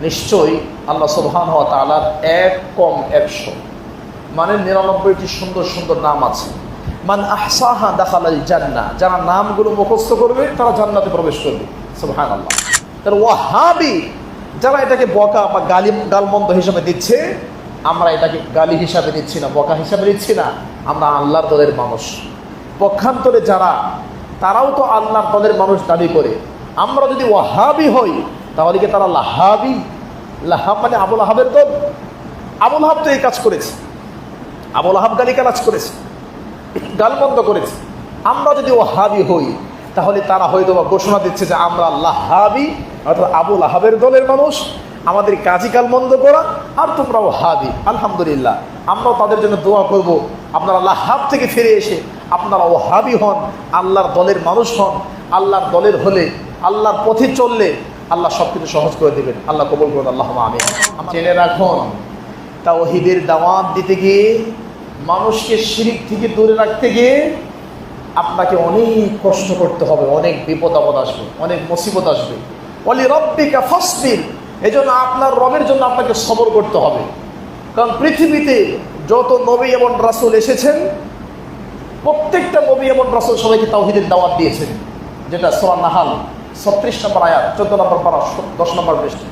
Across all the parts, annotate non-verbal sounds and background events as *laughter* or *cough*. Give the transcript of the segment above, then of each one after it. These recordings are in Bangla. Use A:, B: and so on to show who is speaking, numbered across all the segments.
A: নিশ্চয়ই আল্লাহ সুবহান হওয়া তালার এক কম একশো। মানে নিরানব্বইটি সুন্দর সুন্দর নাম আছে। মান আহসাহা দাখালাল জান্না যারা নামগুলো মুখস্থ করবে, তারা জান্নাতে প্রবেশ করবে। সুবহান আল্লাহ তার ওয়াহাবি, যারা এটাকে বকা বা গালি, গালমন্দ হিসাবে দিচ্ছে, আমরা এটাকে গালি হিসাবে দিচ্ছি না, বকা হিসাবে দিচ্ছি না। আমরা আল্লাহর দলের মানুষ। পক্ষান্তরে যারা, তারাও তো আল্লাহর দলের মানুষ দাবি করে। আমরা যদি ওয়াহাবি হই তাহলে কি তারা লাহাবি? লাহাব মানে আবুল আহাবের দল। আবুল আহাব তো এই কাজ করেছে। আবুল আহাব গালি কাজ করেছে, গালমন্দ করেছে। আমরা যদি ও হাবি হই, তাহলে তারা হয়তো বা ঘোষণা দিচ্ছে যে আমরা লাহাবি, অর্থাৎ আবুল আহাবের দলের মানুষ। আমাদের কাজী কালমন্দ করা, আর তোমরা হাবি আলহামদুলিল্লাহ, আমরাও তাদের জন্য দোয়া করব। আপনারা লাহাব থেকে ফিরে এসে আপনারা ওহাবি হন, আল্লাহর দলের মানুষ হন। আল্লাহর দলের হলে, আল্লাহর পথে চললে আল্লাহ সব কিছু সহজ করে দেবেন। আল্লাহ কবুল করুন আল্লাহ আমি জেনে রাখুন তাওহিদের দাওয়াত দিতে গিয়ে মানুষকে শিরিক থেকে দূরে রাখতে গিয়ে আপনাকে অনেক কষ্ট করতে হবে অনেক বিপদ আপদ আসবে অনেক মুসিবত আসবে। অলি রব্বিকা ফসবির এই জন্য আপনার রবের জন্য আপনাকে সবর করতে হবে। কারণ পৃথিবীতে যত নবী এবং রাসুল এসেছেন প্রত্যেকটা নবী এবং রাসুল সবাইকে তাওহিদের দাওয়াত দিয়েছেন যেটা সোয়ান নাহাল। ছত্রিশ নম্বর আয়াত, চোদ্দ নম্বর পারা, দশ নম্বর বৃষ্টি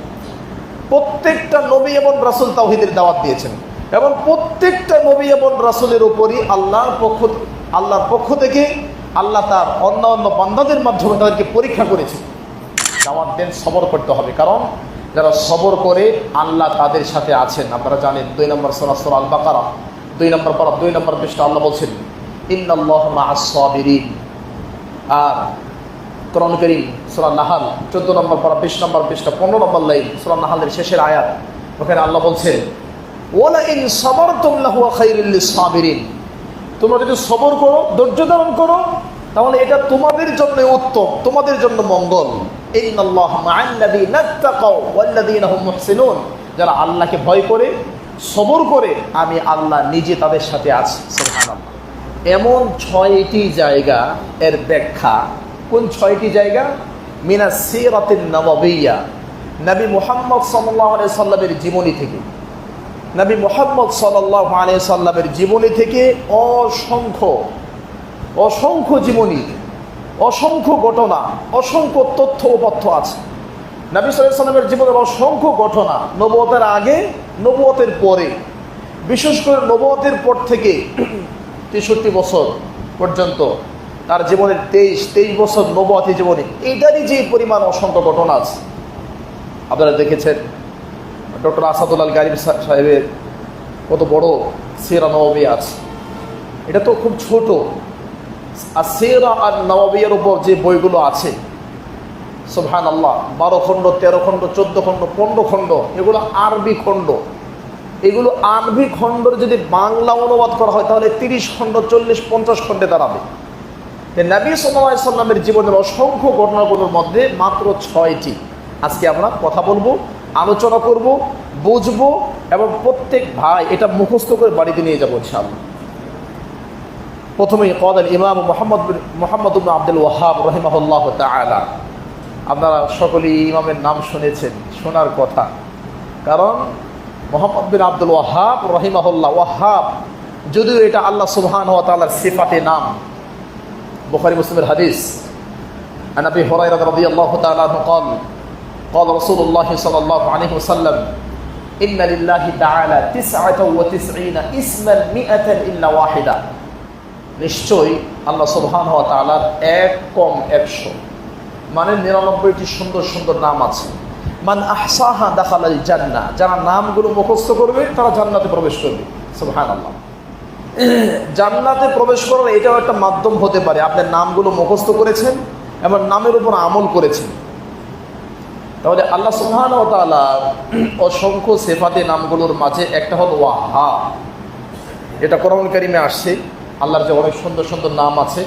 A: প্রত্যেকটা নবী এবং রাসুল তাওহিদের দাওয়াত দিয়েছেন। এবং প্রত্যেকটা নবী এবং রাসুলের উপরই আল্লাহর পক্ষ আল্লাহর পক্ষ থেকে আল্লাহ তার অন্য অন্য বান্দাদের মাধ্যমে তাদেরকে পরীক্ষা করেছে দাওয়াত দেন, সবর করতে হবে। কারণ যারা সবর করে আল্লাহ তাদের সাথে আছেন। আপনারা জানেন, দুই নম্বর সরাসর আল বাকারা দুই নম্বর পারা, দুই নম্বর পৃষ্ঠা আল্লাহ বলছেন, ইন্নাল্লাহ মাআস-সাবিরিন। আর কোরআন করিম, সুরা নাহাল, চোদ্দ নম্বর পারা, বিশ নম্বর পৃষ্ঠা, পনেরো নম্বর লাইন, সুরা নাহালের শেষের আয়াত। ওখানে আল্লাহ বলছেন ওলা ইন সবর তোমলাহুয়া খাইরুল্লিস সাবিরিন তোমরা যদি সবর করো, ধৈর্য ধারণ করো, তাহলে এটা তোমাদের জন্য উত্তম, তোমাদের জন্য মঙ্গল। যারা আল্লাহকে ভয় করে, সবর করে, আমি আল্লাহ নিজে তাদের সাথে আছি। এমন ছয়টি জায়গা এর ব্যাখ্যা কোন ছয়টি জায়গা? মিনা সিরাতিন নববিয়া নবী মুহাম্মদ সাল্লাল্লাহু আলাইহি সাল্লামের জীবনী থেকে। নবী মোহাম্মদ সাল্লাহ আলিয়া সাল্লামের জীবনী থেকে অসংখ্য অসংখ্য জীবনী, অসংখ্য ঘটনা, অসংখ্য তথ্য উপথ্য আছে। নবী সাল্লাহ সাল্লামের জীবনের অসংখ্য ঘটনা নবতের আগে নবতের পরে। বিশেষ করে নবতের পর থেকে *clears throat* তেষট্টি বছর পর্যন্ত তার জীবনের তেইশ তেইশ বছর নবতী জীবনে এইটারই যে পরিমাণ অসংখ্য ঘটনা আছে। আপনারা দেখেছেন, ডক্টর আসাদুল্লাল গারিব সাহেবের কত বড় সেরা নবাবী আছে। এটা তো খুব ছোট। আর সেরা আর নবাবিয়ার উপর যে বইগুলো আছে সোহান আল্লাহ বারো খণ্ড, তেরো খণ্ড, চোদ্দ খণ্ড, পনেরো খণ্ড, এগুলো আরবি খণ্ড। এগুলো আরবি খণ্ডর যদি বাংলা অনুবাদ করা হয়, তাহলে তিরিশ খণ্ড, চল্লিশ, পঞ্চাশ খণ্ডে দাঁড়াবে। নবী সাল্লামের জীবনের অসংখ্য ঘটনাগুলোর মধ্যে মাত্র ছয়টি। আজকে আমরা কথা বলব, আলোচনা করব, বুঝব এবং প্রত্যেক ভাই এটা মুখস্থ করে বাড়িতে নিয়ে যাব ইনশাআল্লাহ। প্রথমেই কদাল ইমাম মোহাম্মদ মোহাম্মদ আব্দুল ওয়াহাব রহিমাহুল্লাহ তালা আপনারা সকলেই ইমামের নাম শুনেছেন, শোনার কথা। কারণ মোহাম্মদ বিন আব্দুল ওয়াহাব রহিমাহুল্লাহ ওয়াহাব, যদিও এটা আল্লাহ সুবহান ওয়া তাআলার সিফাতে নাম বুখারী মুসলিমের হাদিস عن ابي هريره رضي الله تعالى عنه قال قال رسول الله صلى الله عليه وسلم إن لله تعالى تسعة وتسعين اسما مئة إلا واحدة নিশ্চয়ই আল্লাহ সুবহান হওয়া তালার এক কম একশো মানে নিরানব্বইটি সুন্দর সুন্দর নাম আছে মান আহসাহা দাখালাল জান্না যারা নামগুলো মুখস্থ করবে তারা জান্নাতে প্রবেশ করবে সুবহান আল্লাহ জান্নাতে প্রবেশ করার এটাও একটা মাধ্যম হতে পারে। আপনার নামগুলো মুখস্থ করেছেন এবং নামের উপর আমল করেছেন। তাহলে আল্লাহ সুহান ও তালার অসংখ্য সেফাতে নামগুলোর মাঝে একটা হল ওয়াহা এটা কোরআন কারিমে আসছে। আল্লাহর যে অনেক সুন্দর সুন্দর নাম আছে।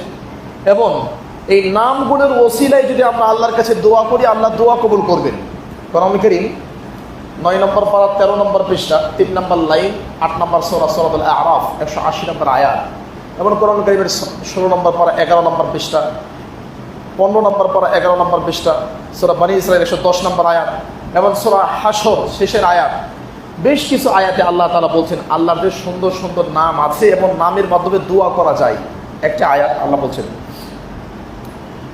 A: এবং এই নামগুলোর ওসিলায় যদি আমরা আল্লাহর কাছে দোয়া করি, আল্লাহ দোয়া কবুল করবেন। কোরআন করিম নয় নম্বর পাড়া, তেরো নম্বর পৃষ্ঠা, তিন নম্বর লাইন, আট নম্বর সোরা সোরাবুল আরফ, একশো আশি নম্বর আয়াত। এবং কোরআন করিমের ষোলো নম্বর পাড়া, এগারো নম্বর পৃষ্ঠা, পনেরো নম্বর পারা এগারো নম্বর পৃষ্ঠা, সোরা বানী ইসরায়েল একশো দশ নম্বর আয়াত এবং সোরা হাসর শেষের আয়াত। বেশ কিছু আয়াতে আল্লাহ তালা বলছেন, আল্লাহর যে সুন্দর সুন্দর নাম আছে এবং নামের মাধ্যমে দোয়া করা যায়। একটা আয়াত আল্লাহ বলছেন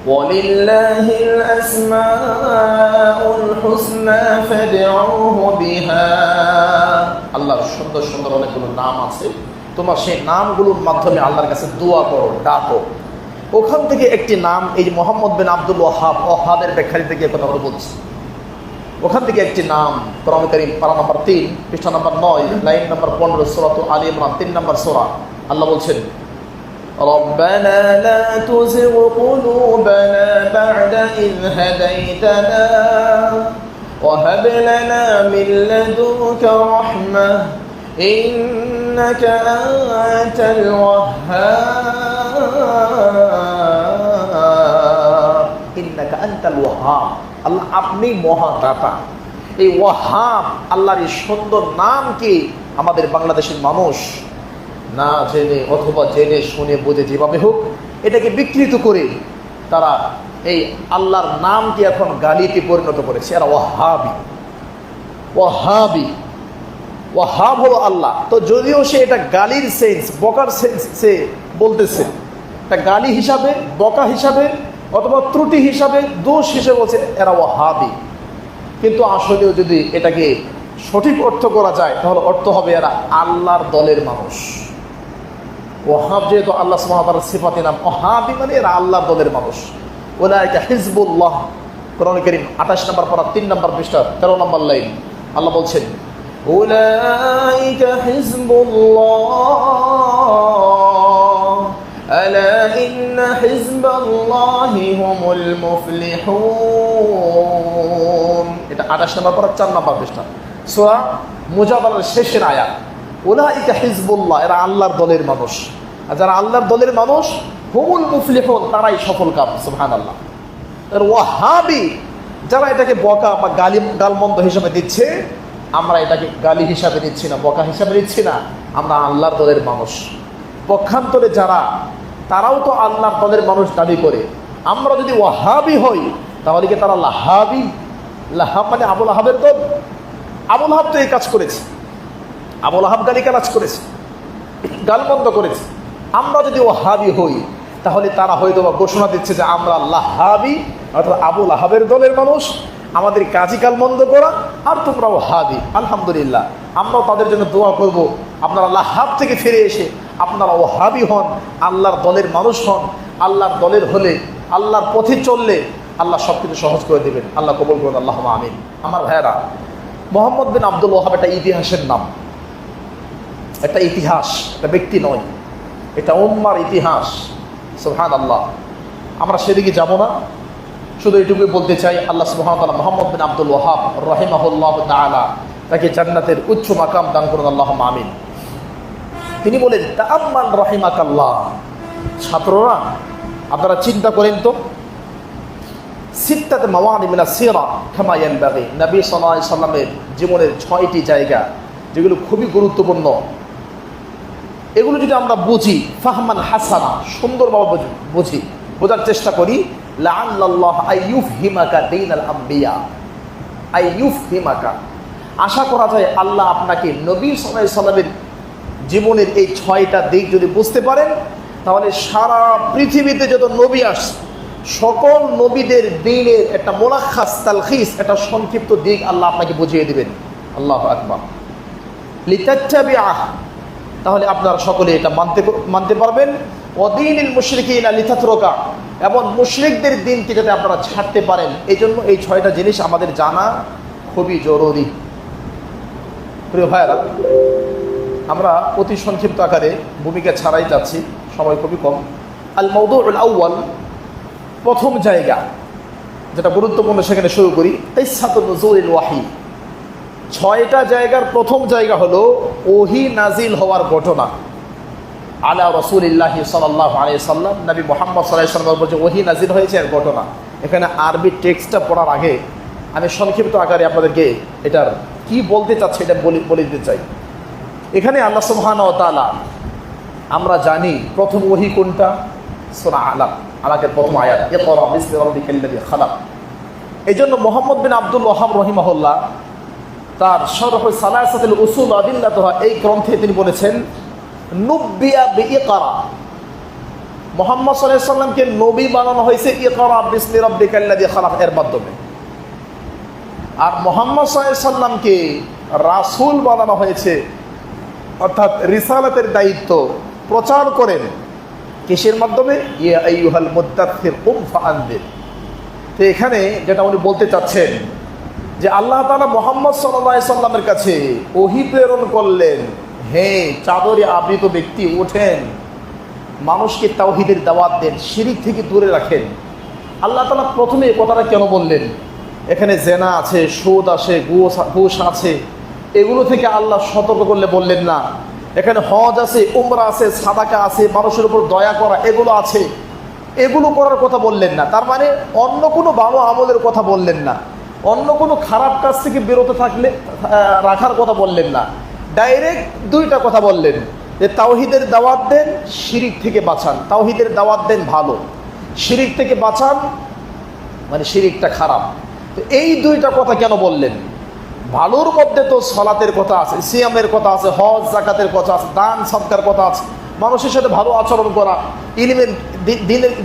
B: ولله الأسماء الحسنى فادعوه بها
A: আল্লাহর সুন্দর সুন্দর অনেকগুলো নাম আছে তোমার সেই নামগুলোর মাধ্যমে আল্লাহর কাছে দোয়া করো ডাকো ওখান থেকে একটি নাম এই যে মোহাম্মদ বিন আব্দুল ওহাব ওহাবের ব্যাখ্যারি থেকে কথা আমরা বলছি ওখান থেকে একটি নাম কোরআন করিম পারা নম্বর তিন পৃষ্ঠা নম্বর নয় লাইন নম্বর পনেরো সোরাত আলী ইমরান তিন নম্বর সোরা আল্লাহ বলছেন
B: ربنا لا تزغ قلوبنا بعد إذ هديتنا وهب لنا من لدنك رحمة إنك أنت الوهاب
A: ইন্নাকা আনতাল ওয়াহাব আল্লাহ আপনি মহাদাতা এই ওয়াহাব আল্লাহর এই সুন্দর নাম কি আমাদের বাংলাদেশের মানুষ না জেনে অথবা জেনে শুনে বোঝে যেভাবে হোক, এটাকে বিকৃত করে তারা এই আল্লাহর নামকে এখন গালিতে পরিণত করেছে। এরা ওয়াহাবি। ওয়াহাবি। ওয়াহাব হলো আল্লাহ। তো যদিও সে এটা গালির সেন্স বকার সেন্স সে বলতেছে। এটা গালি হিসাবে, বকা হিসাবে, অথবা ত্রুটি হিসাবে, দোষ হিসেবে বলছে, এরা ওয়াহাবি। কিন্তু আসলেও যদি এটাকে সঠিক অর্থ করা যায়, তাহলে অর্থ হবে এরা আল্লাহর দলের মানুষ। ওহাব যেহেতু আল্লাহ সুমাতার সিফাতি নাম ওহাবি মানে এরা আল্লাহর দলের মানুষ ওলা এটা হিজবুল্লাহ কোরআন করিম আঠাশ নম্বর পড়া তিন নম্বর পৃষ্ঠা তেরো নম্বর লাইন আল্লাহ বলছেন
B: أولئك حزب الله ألا إن حزب الله هم المفلحون
A: এটা আঠাশ নম্বর পড়া চার নম্বর পৃষ্ঠা সোয়া মুজাবালের শেষের আয়া ওলা ইকা হিজবুল্লাহ, এরা আল্লাহর দলের মানুষ। আর যারা আল্লাহর দলের মানুষ, হুমুল মুফলিহুন, তারাই সফল কাপ সুবহান আল্লাহ ওয়াহাবি, যারা এটাকে বকা বা গালি, গালমন্দ হিসাবে দিচ্ছে, আমরা এটাকে গালি হিসাবে নিচ্ছি না, বকা হিসাবে নিচ্ছি না, আমরা আল্লাহর দলের মানুষ। পক্ষান্তরে যারা, তারাও তো আল্লাহর দলের মানুষ দাবি করে। আমরা যদি ওয়াহাবি হই, তাহলে কি তারা লাহাবি? লাহাব মানে আবুল আহাবের দল? আবুল আহাব তো এই কাজ করেছে। আবুল আহাব গালি কাজ করেছে, গালমন্দ করেছে। আমরা যদি ও হাবি হই, তাহলে তারা হয়তো বা ঘোষণা দিচ্ছে যে আমরা লাহাবি অর্থাৎ আবুল আহাবের দলের মানুষ। আমাদের কাজী কাল মন্দ করা, আর তোমরা হাবি। আলহামদুলিল্লাহ, আমরাও তাদের জন্য দোয়া করব। আপনারা লাহাব থেকে ফিরে এসে আপনারা ও হাবি হন, আল্লাহর দলের মানুষ হন, আল্লাহর দলের হলে, আল্লাহর পথে চললে আল্লাহ সব কিছু সহজ করে দেবেন। আল্লাহ কবল করুন আল্লাহ আমিন। আমার ভাইয়েরা, মোহাম্মদ বিন আব্দুল ওহাব একটা ইতিহাসের নাম। একটা ইতিহাস একটা ব্যক্তি নয়। এটা উম্মার ইতিহাস সুহান আল্লাহ আমরা সেদিকে যাব না। শুধু এটুকুই বলতে চাই, আল্লাহ তাআলা মোহাম্মদ বিন আব্দুল ওহাব রহিমাহুল্লাহ তাআলা তাকে জান্নাতের উচ্চ মাকাম দান করুন আল্লাহ আমিন। তিনি বলেন, তাআম্মান রহিমাকাল্লাহ। ছাত্ররা, আপনারা চিন্তা করেন তো। সিত্তাতে মাওয়ানি মিনা সিরা খামা ইয়ানবাগি। নবী সাল্লামের জীবনের ছয়টি জায়গা, যেগুলো খুবই গুরুত্বপূর্ণ। এগুলো যদি আমরা বুঝি, ফাহমান হাসানা, সুন্দরভাবে বুঝি- বুঝি, বোঝার চেষ্টা করি আশা করা যায় আল্লাহ আপনাকে নবী সাল্লাল্লাহু সাল্লামের জীবনের এই ছয়টা দিক যদি বুঝতে পারেন, তাহলে সারা পৃথিবীতে যত নবী আসছে, সকল নবীদের দিনের একটা মোলাক্ষাস তালখিস, একটা সংক্ষিপ্ত দিক আল্লাহ আপনাকে বুঝিয়ে দেবেন। আল্লাহ আকবার। লিতাচ্চাবিআহ তাহলে আপনারা সকলে এটা মানতে মানতে পারবেন। অদিন মুশরিকিন লিতাতরকা। এবং মুশরিকদের দিনকে যাতে আপনারা ছাড়তে পারেন এই জন্য এই ছয়টা জিনিস আমাদের জানা খুবই জরুরি। প্রিয় ভাইরা আমরা অতি সংক্ষিপ্ত আকারে ভূমিকা ছাড়াই যাচ্ছি। সময় খুবই কম। আল মৌদুল আউ্য়াল, প্রথম জায়গা, যেটা গুরুত্বপূর্ণ, সেখানে শুরু করি। ইসাতুল নজরুল ওয়াহি। ছয়টা জায়গার প্রথম জায়গা হলো ওহি নাজিল হওয়ার ঘটনা। আলা রসুলিল্লাহি সাল্লাহ আলিয়া সাল্লাম, নবী মোহাম্মদ সাল্লাহ সাল্লাম বলছে, ওহি নাজিল হয়েছে এর ঘটনা। এখানে আরবি টেক্সটটা পড়ার আগে আমি সংক্ষিপ্ত আকারে আপনাদেরকে এটার কি বলতে চাচ্ছি এটা বলে বলে দিতে চাই। এখানে আল্লাহ ও তাআলা, আমরা জানি প্রথম ওহি কোনটা? সোনা আলাম, আলাকের প্রথম আয়াত, ইকরা পর খালাক। এই জন্য মোহাম্মদ বিন আব্দুল ওহাব রহিমাহুল্লাহ তার শরহ সালাসাতুল উসুল আদিল্লাতহা, এই গ্রন্থে তিনি বলেছেন, নুব্বিয়া বি ইকারা মোহাম্মদ সাল্লাহ সাল্লামকে নবী বানানো হয়েছে, ইকারা বিসমি রব্বিকাল্লাযী খালাক, এর মাধ্যমে। আর মোহাম্মদ সাল্লাহ সাল্লামকে রাসূল বানানো হয়েছে, অর্থাৎ রিসালাতের দায়িত্ব প্রচার করেন। কিসের মাধ্যমে? ইয়া আইয়ুহাল মুদ্দাথির কুম ফাআনদির। তো এখানে যেটা উনি বলতে চাচ্ছেন যে আল্লাহ তালা মোহাম্মদ সাল্লামের কাছে ওহি প্রেরণ করলেন, হে চাদরে আবৃত ব্যক্তি, ওঠেন। মানুষকে তাওহিদের দাওয়াত দেন, শিরিক থেকে দূরে রাখেন। আল্লাহ তালা প্রথমে এই কথাটা কেন বললেন? এখানে জেনা আছে, সুদ আছে ঘুষ আছে। এগুলো থেকে আল্লাহ সতর্ক করলে বললেন না। এখানে হজ আছে, উমরা আছে, সাদাকা আছে, মানুষের উপর দয়া করা, এগুলো আছে। এগুলো করার কথা বললেন না। তার মানে অন্য কোনো ভালো আমলের কথা বললেন না। অন্য কোনো খারাপ কাজ থেকে বেরোতে থাকলে রাখার কথা বললেন না। ডাইরেক্ট দুইটা কথা বললেন। যে তাওহিদের দাওয়াত দেন, শিরিক থেকে বাঁচান। তাওহিদের দাওয়াত দেন ভালো। শিরিক থেকে বাঁচান মানে শিরিকটা খারাপ। তো এই দুইটা কথা কেন বললেন? ভালোর মধ্যে তো সলাতের কথা আছে, সিয়ামের কথা আছে, হজ, জাকাতের কথা আছে, দান, সৎকার কথা আছে। মানুষের সাথে ভালো আচরণ করা, ইলিমের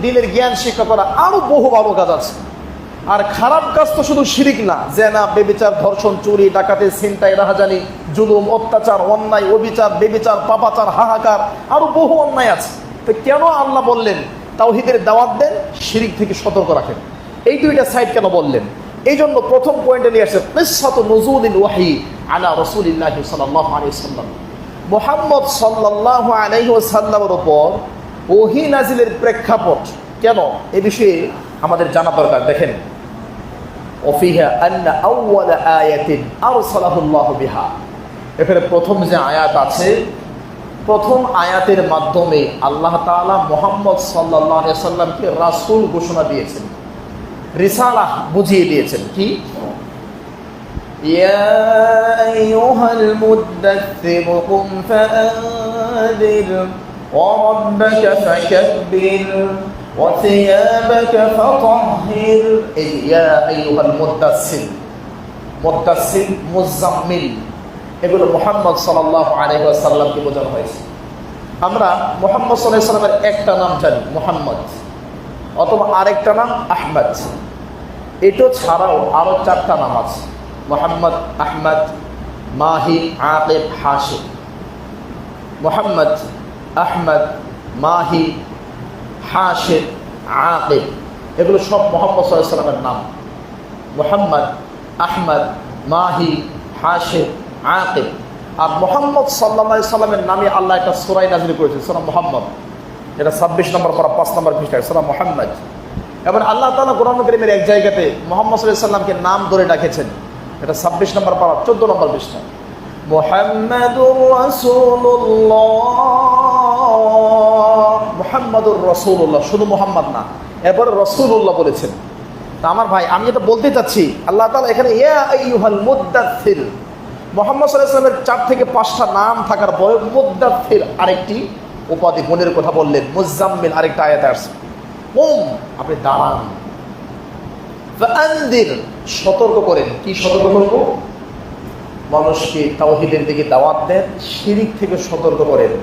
A: দিনের জ্ঞান শিক্ষা করা আরও বহু ভালো কাজ আছে। আর খারাপ কাজ তো শুধু শিরিক না। জেনা, বেবিচার, ধর্ষণ, চুরি, ডাকাতি, ছিনতাই, রাহাজানি, জুলুম, অত্যাচার, অন্যায়, অবিচার, বেবিচার, পাপাচার, হাহাকার আরও বহু অন্যায় আছে। তো কেন আল্লাহ বললেন, তাওহিদের দাওয়াত দেন, শিরিক থেকে সতর্ক রাখেন? এই দুইটা সাইড কেন বললেন? এই জন্য প্রথম পয়েন্টে নিয়ে আসছে নিঃসাত নজুলিন ওয়াহি আলা রসুলিল্লাহ সাল্লাহ আলী সাল্লাম মোহাম্মদ সাল্লাহ আলাইসাল্লামের ওপর ওহি নাজিলের প্রেক্ষাপট কেন? এ বিষয়ে আমাদের জানা দরকার, দেখেন। ওফিহা আন্না আউওয়ালা আয়াতিন বিহা। এখানে প্রথম যে আয়াত আছে, প্রথম আয়াতের মাধ্যমে আল্লাহ তাআলা মোহাম্মদ সাল্লাল্লাহু সাল্লামকে রাসূল ঘোষণা দিয়েছেন। রিসালাহ বুঝিয়ে দিয়েছেন, কি?
B: يا أيها المدثر قم فأنذر وربك فكبر وثيابك فطهر
A: এই ইয়া আইয়ুহাল মুদ্দাসসির মুদ্দাসসির মুজাম্মিল এগুলো মোহাম্মদ সাল্লাল্লাহু আলাইহি ওয়াসাল্লামকে বোঝানো হয়েছে আমরা মোহাম্মদ সাল্লাল্লাহু আলাইহি সাল্লামের একটা নাম জানি মোহাম্মদ অথবা আরেকটা নাম আহমদ এটা ছাড়াও আরও চারটা নাম আছে মোহাম্মদ আহমদ মাহি আকিব হাশিম মোহাম্মদ আহমদ মাহি হাশেদ আকেব এগুলো সব মোহাম্মদ সাল্লামের নাম। মোহাম্মদ, আহমদ, মাহি হাশেদ আকেব আর মোহাম্মদ সাল্লা সাল্লামের নামে আল্লাহ একটা সোরাই নাজির করেছে সালাম মোহাম্মদ। এটা ছাব্বিশ নম্বর পর পাঁচ নম্বর পৃষ্ঠায় সালাম মোহাম্মদ। এবার আল্লাহ তালা কোরআন করিমের এক জায়গাতে মোহাম্মদ সাল্লাহ সাল্লামকে নাম ধরে ডাকেছেন। এটা ছাব্বিশ নম্বর পাড়া, চোদ্দ নম্বর পৃষ্ঠা।
B: মোহাম্মদ
A: মোহাম্মদুর রসুল্লাহ শুধু মোহাম্মদ না এরপরে রসুল্লাহ বলেছেন। তা আমার ভাই, আমি এটা বলতে চাচ্ছি, আল্লাহ তালা এখানে মোহাম্মদ সাল্লাহ ইসলামের চার থেকে পাঁচটা নাম থাকার পরে মুদ্দাথির আরেকটি উপাধি গুণের কথা বললেন, মুজাম্মিল আরেকটা আয়াত আসছে। ওম আপনি দাঁড়ান। সতর্ক করেন। কি সতর্ক করব? মানুষকে তাওহিদের দিকে দাওয়াত দেন, শিরিক থেকে সতর্ক করেন।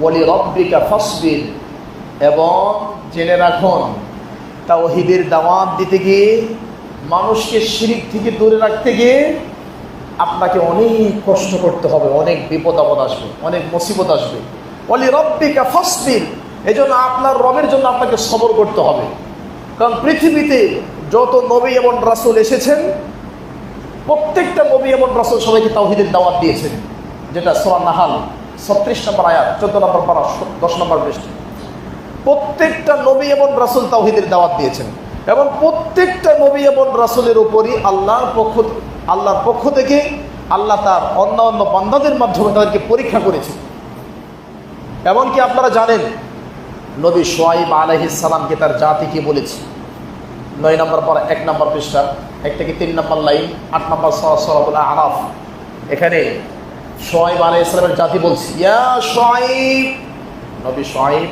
A: ওয়ালি রব্বিকা ফসবির, এবং জেনে রাখুন, তাওহিদের দাওয়াত দিতে গিয়ে, মানুষকে শিরিক থেকে দূরে রাখতে গিয়ে, আপনাকে অনেক কষ্ট করতে হবে, অনেক বিপদ আপদ আসবে, অনেক মুসিবত আসবে। ওয়ালি রব্বিকা ফসবির এই জন্য আপনার রবের জন্য আপনাকে সবর করতে হবে। কারণ পৃথিবীতে যত নবী এবং রাসূল এসেছেন, প্রত্যেকটা নবী এবং রাসূল সবাইকে তাওহিদের দাওয়াত দিয়েছেন, যেটা সোরা নাহাল। ছত্রিশ নম্বর আয়াত, চোদ্দ নম্বর পারা, দশ নম্বর বৃষ্টি প্রত্যেকটা নবী এবং রাসূল তাওহিদের দাওয়াত দিয়েছেন এবং প্রত্যেকটা নবী এবং রাসূলের উপরই আল্লাহর পক্ষ আল্লাহর পক্ষ থেকে আল্লাহ তার অন্য অন্য বান্দাদের মাধ্যমে তাদেরকে পরীক্ষা করেছেন। এমনকি আপনারা জানেন, নবী সোয়াইব সালামকে তার জাতিকে বলেছে? নয় নম্বর পর, এক নম্বর পৃষ্ঠা, এক থেকে তিন নম্বর লাইন, আট নম্বর সরাসরা আরাফ। এখানে সোয়াইব আলাই ইসলামের জাতি বলছি, ইয়া সোয়াইব নবী সোয়াইব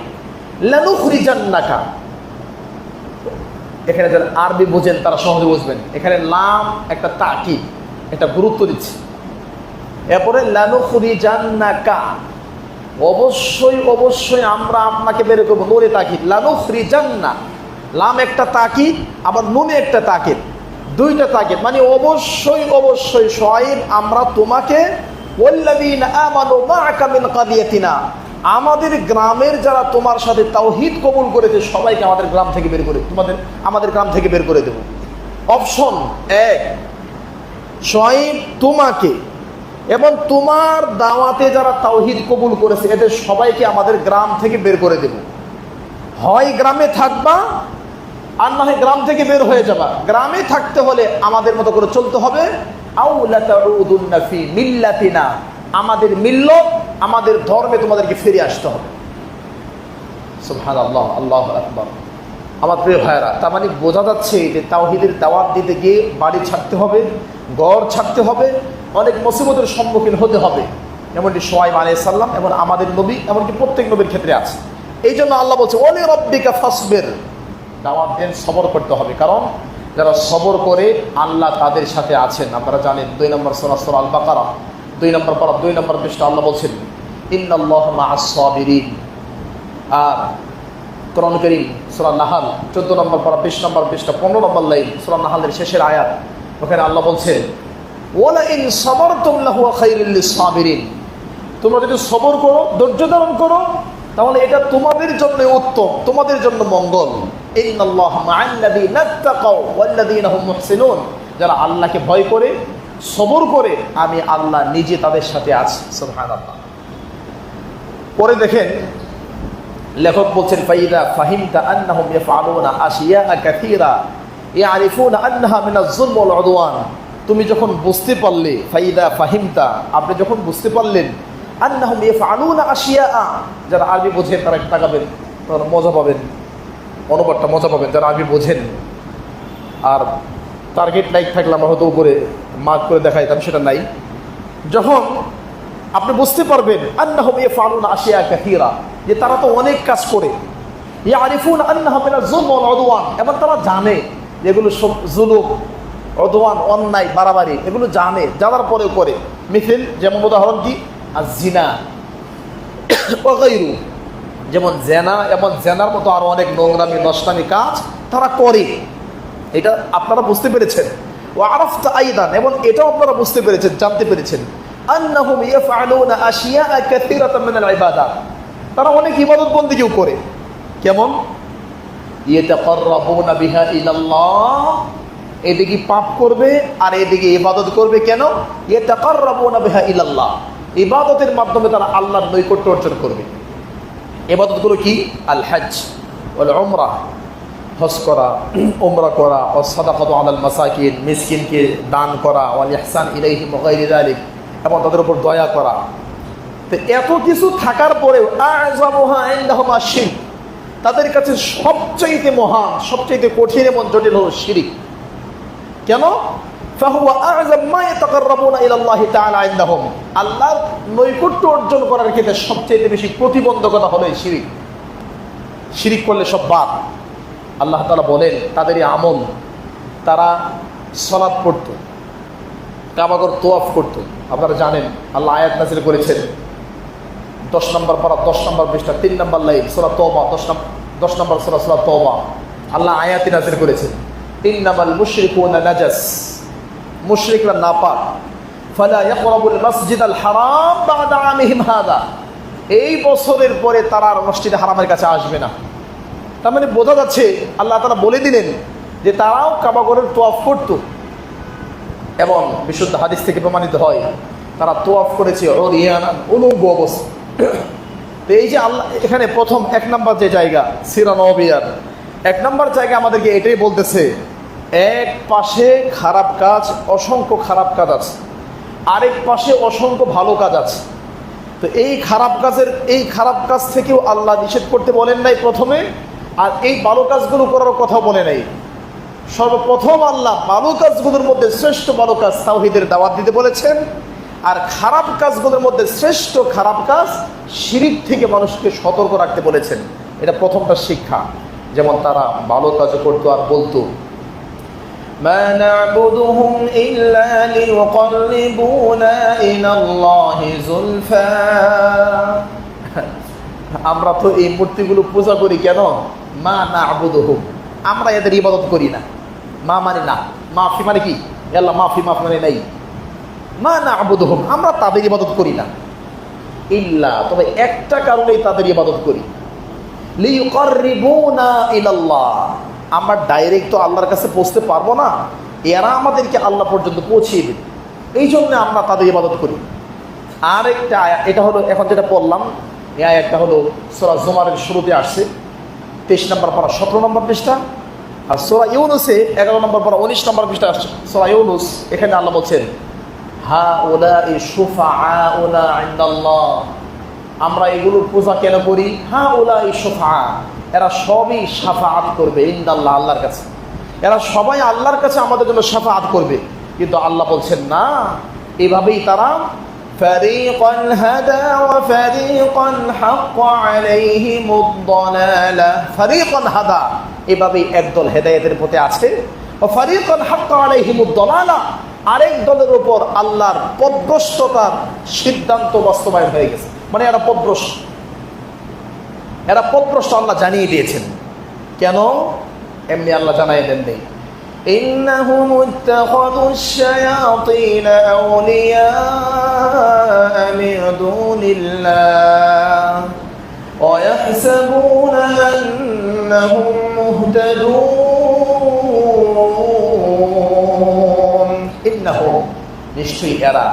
A: লানুখরিজান্নাকা। এখানে যারা আরবি বোঝেন, তারা সহজে বুঝবেন। এখানে লাম একটা তাকি একটা গুরুত্ব দিচ্ছে। এরপরে লানুখুরি জান্নাকা অবশ্যই অবশ্যই আমরা আপনাকে বের করব নুরে তাকিদ লানুখরি জান্না লাম একটা তাকিদ, আবার নুনে একটা তাকিদ, দুইটা তাকিদ। মানে অবশ্যই অবশ্যই সোয়াইব আমরা তোমাকে আমানু মিন কাদিয়াতিনা। আমাদের গ্রামের যারা তোমার সাথে তাওহিদ কবুল করেছে, সবাইকে আমাদের গ্রাম থেকে বের করে, তোমাদের, আমাদের গ্রাম থেকে বের করে দেব। অপশন এক সোয়াইব তোমাকে এবং তোমার দাওয়াতে যারা তাওহিদ কবুল করেছে, এদের সবাইকে আমাদের গ্রাম থেকে বের করে দেব। হয় গ্রামে থাকবা, আর না হয় গ্রাম থেকে বের হয়ে যাবা। গ্রামে থাকতে হলে আমাদের মতো করে চলতে হবে। মিল্লাতিনা। আমাদের মিল্লত, আমাদের ধর্মে তোমাদেরকে ফিরে আসতে হবে। আল্লাহু আকবার। আমার প্রিয় ভাইয়েরা, তার মানে বোঝা যাচ্ছে যে তাওহিদের দাওয়াত দিতে গিয়ে বাড়ি ছাড়তে হবে গড় ছাড়তে হবে, অনেক মুসিবতের সম্মুখীন হতে হবে। এমনটি সোয়াইব আলাই সাল্লাম এবং আমাদের নবী, এমনকি প্রত্যেক নবীর ক্ষেত্রে আছে। এই জন্য আল্লাহ বলছে অনেক রব্বিকা ফাসবের। দাওয়াত দেন, সবর করতে হবে। কারণ যারা সবর করে আল্লাহ তাদের সাথে আছেন। আপনারা জানেন, দুই নম্বর সোনা সোনাস্তর আল বাকারা দুই নম্বর পর দুই নম্বর পৃষ্ঠা আল্লাহ বলছেন, ইন্নাল্লাহ মা'আস সাবিরিন। আর কোরআন করিম সুরা নাহাল, চোদ্দ নম্বর পড়া বিশ নম্বর বিশটা পনেরো নম্বর লাইন, সুরা নাহালের শেষের আয়াত, ওখানে আল্লাহ বলছেন ওলা ইন সবর তোমলাহু খাইরুল সাবিরিন। তোমরা যদি সবর করো, ধৈর্য ধারণ করো তাহলে এটা তোমাদের জন্য উত্তম, তোমাদের জন্য মঙ্গল। যারা আল্লাহকে ভয় করে, সবর করে, আমি আল্লাহ নিজে তাদের সাথে আছি। সুবহানাল্লাহ। পরে দেখেন, লেখক বলছেন, ফাইদা ফাহিমতা আন্নাহুম ইয়াফআলুনা তুমি যখন বুঝতে পারলে, ফাইদা ফাহিমতা, আপনি যখন বুঝতে পারলেন আন্নাহুম ইয়াফআলুনা আশিয়া যারা আরবি বোঝেন, তারা তাকাবেন তারা মজা পাবেন অনুবাদটা মজা পাবেন, যারা আরবি বোঝেন। আর টার্গেট লাইট থাকলে আমরা হয়তো উপরে মার্ক করে দেখাইতাম, সেটা নাই। যখন আপনি বুঝতে পারবেন, আন্নাহুম ইয়াফআলুনা আশিয়া কাসীরা, যে তারা তো অনেক কাজ করে। ইয়ারিফুন আন্নাহা মিনাজ যুলম ওয়াল উদওয়ান, এবং তারা জানে এগুলো জুলুম অদওয়ান অন্যায়, বাড়াবাড়ি, এগুলো জানে, জানার পরেও করে। মিথিল যেমন উদাহরণ কি আর জিনা *coughs* যেমন জেনা এবং জেনার মতো আরও অনেক নোংরামি, নষ্টামি কাজ তারা করে। এটা আপনারা বুঝতে পেরেছেন। ও আরফতা আইদান, এবং এটাও আপনারা বুঝতে পেরেছেন, জানতে পেরেছেন। তারা অনেক ইবাদত বন্দিকেও করে। কেমন? এদিকে পাপ করবে আর এদিকে ইবাদত করবে কেন? ইয়াতাকাররাবুনা বিহা ইলাল্লাহ। ইবাদতের মাধ্যমে তারা আল্লাহর নৈকট্য অর্জন করবে। এবাদতগুলো কি? আল হজ ওয়াল উমরা হজ করা *clears throat* ওমরা করা ও সাদাকাত আলাল মাসাকিন, মিসকিনকে দান করা ওয়াল ইহসান ইলাইহি মুগাইরি যালিক, এবং তাদের উপর দয়া করা। তো এত কিছু থাকার পরেও আশ-শিরক তাদের কাছে সবচাইতে মহান, সবচাইতে কঠিন এবং জটিল হলো শিরিক। কেন? আল্লাহর নৈকট্য অর্জন করার ক্ষেত্রে সবচেয়ে বেশি প্রতিবন্ধকতা হলো এই শিরিক। শিরিক করলে সব বাদ। আল্লাহ তাআলা বলেন, তাদেরই আমল, তারা সলাৎ পড়তো, কাবাগর তোয়াফ করতো। আপনারা জানেন, আল্লাহ আয়াত নাজিল করেছেন। দশ নম্বর পারা, দশ নম্বর পৃষ্ঠা, তিন নম্বর লাইন সোলা তওবা, দশ নম্বর দশ নম্বর সোলা সোলা তওবা। আল্লাহ আয়াতি নাজিল করেছেন। তিন নামাল মুশরিকুনা নাজাস। মুশরিকরা নাপাক। ফালা ইয়াকরাবুল মাসজিদাল হারাম বাদা আমিহিম হাদা। এই বছরের পরে তারা আর মসজিদে হারামের কাছে আসবে না। তার মানে বোঝা যাচ্ছে, আল্লাহ তারা বলে দিলেন যে তারাও কাবাগরের তোয়াফ করতো। এবং বিশুদ্ধ হাদিস থেকে প্রমাণিত হয়, তারা তোয়াফ করেছে অরিয়ানা উলঙ্গ অবস্থা। তো এই যে আল্লাহ, এখানে প্রথম এক নম্বর যে জায়গা সিরানবিয়ার এক নম্বর জায়গা আমাদেরকে এটাই বলতেছে এক পাশে খারাপ কাজ, অসংখ্য খারাপ কাজ আছে। আরেক পাশে অসংখ্য ভালো কাজ আছে। তো এই খারাপ কাজের, এই খারাপ কাজ থেকেও আল্লাহ নিষেধ করতে বলেন নাই প্রথমে, আর এই ভালো কাজগুলো করার কথা বলে নাই। সর্বপ্রথম আল্লাহ ভালো কাজগুলোর মধ্যে শ্রেষ্ঠ ভালো কাজ তাওহিদের দাওয়াত দিতে বলেছেন, আর খারাপ কাজগুলোর মধ্যে শ্রেষ্ঠ খারাপ কাজ শিরিক থেকে মানুষকে সতর্ক রাখতে বলেছেন। এটা প্রথমটা শিক্ষা। যেমন তারা ভালো কাজ করতো আর বলতো।
B: ما نعبدهم إلا ليقربونا إلى الله زلفى
A: আমরা তো এই মূর্তিগুলো পূজা করি কেন মা না আবুদ আমরা এদের ইবাদত করি না মা মানে না মাফি মানে কি আল্লাহ মাফি মাফি মানে নাই মা না আবুদ আমরা তাদের ইবাদত করি না ইল্লা তবে একটা কারণেই তাদের ইবাদত করি লিউকাররিবুনা ইলাল্লাহ আমরা ডাইরেক্ট তো আল্লাহর কাছে পৌঁছতে পারব না। এরা আমাদেরকে আল্লাহ পর্যন্ত পৌঁছিয়ে দেবে। এই জন্য আমরা তাদের ইবাদত করি। আর একটা আয়া- এটা হলো, এখন যেটা পড়লাম, এই আয়াতটা হলো সোরা জুমারের শুরুতে আসছে। তেইশ নম্বর পড়া সতেরো নম্বর পৃষ্ঠা। আর সোরা ইউনুসে এগারো নম্বর পড়া উনিশ নম্বর পৃষ্ঠা আসছে। সোরা ইউনুস, এখানে আল্লাহ বলছেন হা ওলা ই সুফা আ আমরা এগুলোর পূজা কেন করি হা ওলা ই সুফা এরা সবই সাফাআত করবে ইন্দাল্লাহ আল্লাহর কাছে এরা সবাই আল্লাহর কাছে আমাদের জন্য সাফাআত করবে কিন্তু আল্লাহ বলছেন না এভাবেই তারা
B: فريقا هدى وفريقا حق عليهم الضلالة
A: ফারিকন হাদা এভাবেই একদল হেদায়েতের পথে আছে ও ফারিকন হাক্কা আলাইহিমুদ দলালা আরেক দলের উপর আল্লাহর পদভ্রষ্টতার সিদ্ধান্ত বাস্তবায়ন হয়ে গেছে মানে এরা পদভ্রষ্ট এরা পদভ্রষ্ট আল্লাহ জানিয়ে দিয়েছেন কেন এমনি আল্লাহ জানাই দেন নেই
B: إنهم اتخذوا الشياطين أولياء من دون الله ويحسبون أنهم مهتدون
A: ইন্নাহুম নিশ্চয়ই এরা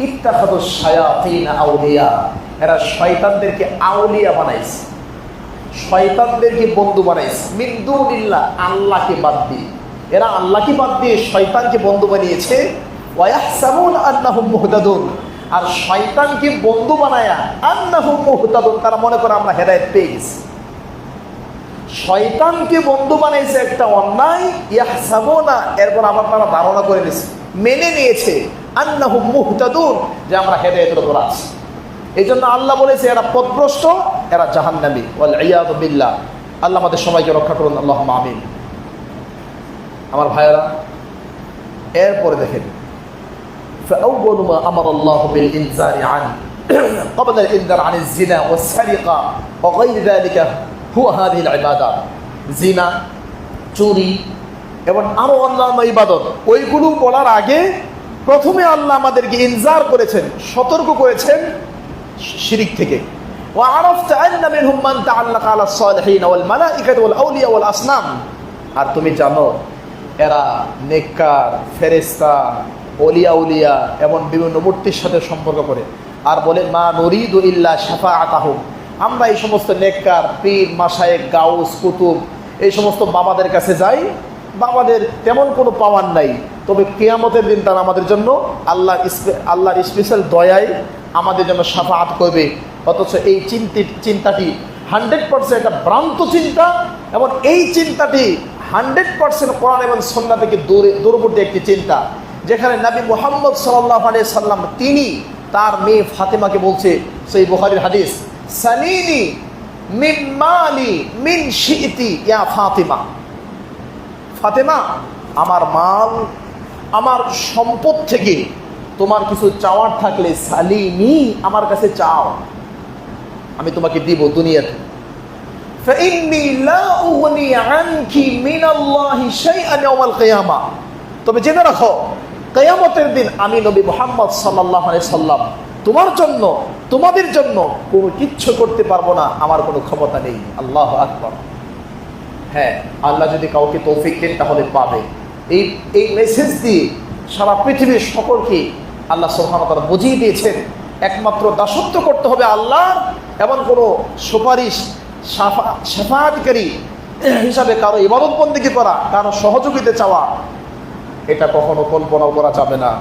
A: ইত্তাখাদু শায়াতিন আউলিয়া এরা শয়তানদেরকে আউলিয়া বানাইছে। শয়তানদেরকে বন্ধু বানাইছে। মিন্দুনিল্লাহ আল্লাহকে বাদ দিয়ে। এরা আল্লাহকে বাদ দিয়ে শয়তানকে বন্ধু বানিয়েছে। ওয়াহসাবুন আন্নাহুম মুহতাদুন। আর শয়তানকে বন্ধু বানায়া আন্নাহুম মুহতাদুন, তারা মনে করে আমরা হেদায়েত পেয়ে গেছি। শয়তানকে বন্ধু বানাইছে একটা অন্যায় ইয়াহসাবো না এরপর আবার তারা ধারণা করে নিয়েছে। মেনে নিয়েছে আন্নাহু মুহতাদুন, যে আমরা হেদায়েতের উপর আছি। এই জন্য আল্লাহ বলেছে এরা পদভ্রষ্ট এরা জাহান্নামী ওয়াল ইয়াদ বিল্লাহ আল্লাহ আমাদের সবাইকে রক্ষা করুন আল্লাহ আমিন আমার ভাইয়েরা এরপরে দেখেন فأول ما أمر الله بالإنذار عنه قبل الإنذار عن الزنا والسرقة وغير ذلك هو هذه العبادات জিনা চুরি এবং আরো অন্যান্য ইবাদত ওইগুলো বলার আগে প্রথমে আল্লাহ আমাদেরকে ইনজার করেছেন সতর্ক করেছেন শিরিক থেকে وعرفت أن منهم من تعلق على الصالحين والملائكة والأولياء والأصنام আর তুমি জানো এরা নেককার ফেরেস্তা অলিয়া উলিয়া এমন বিভিন্ন মূর্তির সাথে সম্পর্ক করে আর বলে মা নরিদু ইল্লা শাফা আতাহুম আমরা এই সমস্ত নেককার পীর মাসায়েক গাউস কুতুব এই সমস্ত বাবাদের কাছে যাই বাবাদের তেমন কোনো পাওয়ার নাই তবে কেয়ামতের দিন তারা আমাদের জন্য আল্লাহ আল্লাহর স্পেশাল দয়ায় আমাদের জন্য সাফাহাত করবে। অথচ এই চিন্তি চিন্তাটি হান্ড্রেড পার্সেন্ট একটা ভ্রান্ত চিন্তা এবং এই চিন্তাটি হান্ড্রেড পার্সেন্ট কোরআন এবং সন্না থেকে দূরে দূরবর্তী একটি চিন্তা, যেখানে নবী মোহাম্মদ সাল্লাহ আলিয়া সাল্লাম, তিনি তার মেয়ে ফাতেমাকে বলছে, সেই বুখারির হাদিস সালিনি মিন মালি মিন শিইতি ইয়া ফাতিমা। ফাতেমা, আমার মাল, আমার সম্পদ থেকে তোমার কিছু চাওয়ার থাকলে সালিনি আমার কাছে চাও। আমি তোমাকে দিব দুনিয়াতে। তবে জেনে রাখো, কেয়ামতের দিন আমি নবী মোহাম্মদ সাল্লাম তোমার জন্য, তোমাদের জন্য কোনো কিচ্ছু করতে পারব না, আমার কোনো ক্ষমতা নেই। আল্লাহ আকবর। হ্যাঁ আল্লাহ যদি কাউকে তৌফিক দেন তাহলে পাবে। এই এই মেসেজ দিয়ে সারা পৃথিবীর সকলকে আল্লাহ সোহানতারা বুঝিয়ে দিয়েছেন, একমাত্র দাসত্ব করতে হবে আল্লাহ এবং কোনো সুপারিশ সাফা, সাফাতকারী হিসাবে কারও ইবাদতবন্দিকে করা, কারও সহযোগিতা চাওয়া, এটা কখনো কল্পনাও করা যাবে না।